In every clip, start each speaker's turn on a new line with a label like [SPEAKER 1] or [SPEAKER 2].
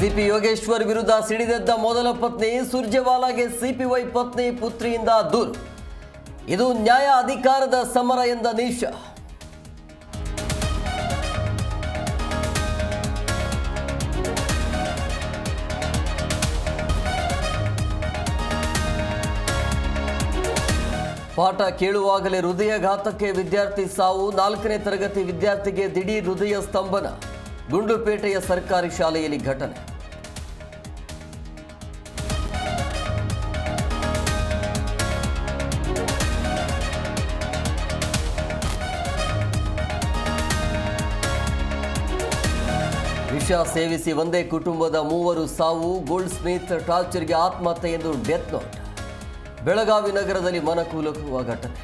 [SPEAKER 1] CP Yogeshwar ವಿರುದ್ಧ ಸಿಡಿದೆದ್ದ ಮೊದಲ ಪತ್ನಿ ಸುರ್ಜೆವಾಲಾಗೆ ಸಿಪಿವೈ ಪತ್ನಿ ಪುತ್ರಿಯಿಂದ ದೂರು. ಇದು ನ್ಯಾಯ ಅಧಿಕಾರದ ಸಮರ ಎಂದ ನೀಶ ಪಾಠ ಕೇಳುವಾಗಲೇ ಹೃದಯಘಾತಕ್ಕೆ ವಿದ್ಯಾರ್ಥಿ ಸಾವು. ನಾಲ್ಕನೇ ತರಗತಿ ವಿದ್ಯಾರ್ಥಿಗೆ ದಿಢೀರ್ ಹೃದಯ ಸ್ತಂಭನ. ಗುಂಡ್ಲುಪೇಟೆಯ ಸರ್ಕಾರಿ ಶಾಲೆಯಲ್ಲಿ ಘಟನೆ. ವಿಷ ಸೇವಿಸಿ ಒಂದೇ ಕುಟುಂಬದ ಮೂವರು ಸಾವು ಗೋಲ್ಡ್ ಸ್ಮಿತ್ ಟಾರ್ಚರ್ಗೆ ಆತ್ಮಹತ್ಯೆ ಎಂದು ಡೆತ್ ನೋಟ್. ಬೆಳಗಾವಿ ನಗರದಲ್ಲಿ ಮನಕೂಲಕುವ ಘಟನೆ.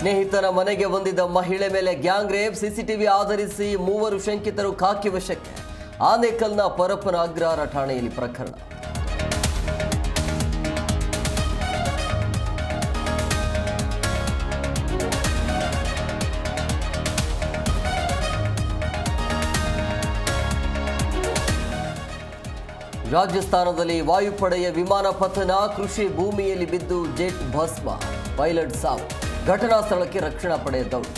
[SPEAKER 1] ಸ್ನೇಹಿತನ ಮನೆಗೆ ಬಂದಿದ್ದ ಮಹಿಳೆ ಮೇಲೆ ಗ್ಯಾಂಗ್ ರೇಪ್, ಸಿಸಿಟಿವಿ ಆಧರಿಸಿ ಮೂವರು ಶಂಕಿತರು ಖಾಕಿ ವಶಕ್ಕೆ. ಆನೇಕಲ್ನ ಪರಪ್ಪನ ಅಗ್ರಹಾರ ಠಾಣೆಯಲ್ಲಿ ಪ್ರಕರಣ. ರಾಜಸ್ಥಾನದಲ್ಲಿ ವಾಯುಪಡೆಯ ವಿಮಾನ ಪತನ, ಕೃಷಿ ಭೂಮಿಯಲ್ಲಿ ಬಿದ್ದು ಜೆಟ್ ಭಸ್ಮ. ಪೈಲಟ್ ಸಾವು. ಘಟನಾ ಸ್ಥಳಕ್ಕೆ ರಕ್ಷಣಾ ಪಡೆ ದೌಡು